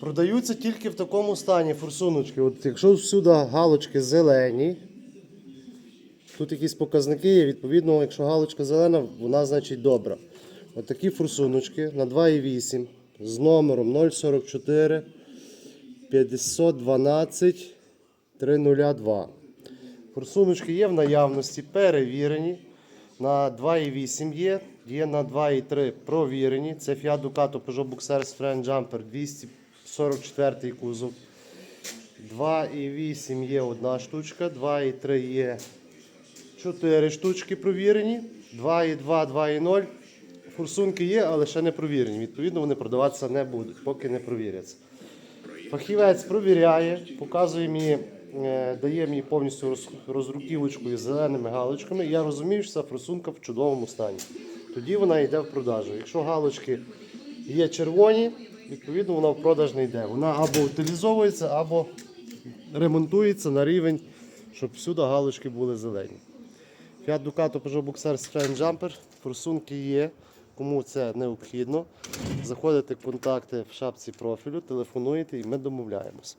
Продаються тільки в такому стані форсуночки. От якщо всюди галочки зелені, тут якісь показники є, відповідно, якщо галочка зелена, вона значить добра. От такі форсуночки на 2,8 з номером 044 512 302. Форсуночки є в наявності, перевірені. На 2,8 є, є на 2,3 провірені. Це Fiat Ducato Peugeot Boxer Friend Jumper 244 кузов. 2,8 є одна штучка, 2,3 є 4 штучки провірені. 2,2, 2,0. Форсунки є, але ще не провірені. Відповідно, вони продаватися не будуть, поки не провіряться. Фахівець провіряє, показує мені, е, дає мені повністю роз- розруківочку із зеленими галочками. Я розумію, що ця форсунка в чудовому стані. Тоді вона йде в продажу. Якщо галочки є червоні, відповідно вона в продаж не йде. Вона або утилізовується, або ремонтується на рівень, щоб всюди галочки були зелені. Fiat Ducato Peugeot Boxer Strand Jumper. Форсунки є. Кому це необхідно, заходите в контакти в шапці профілю, телефонуєте і ми домовляємося.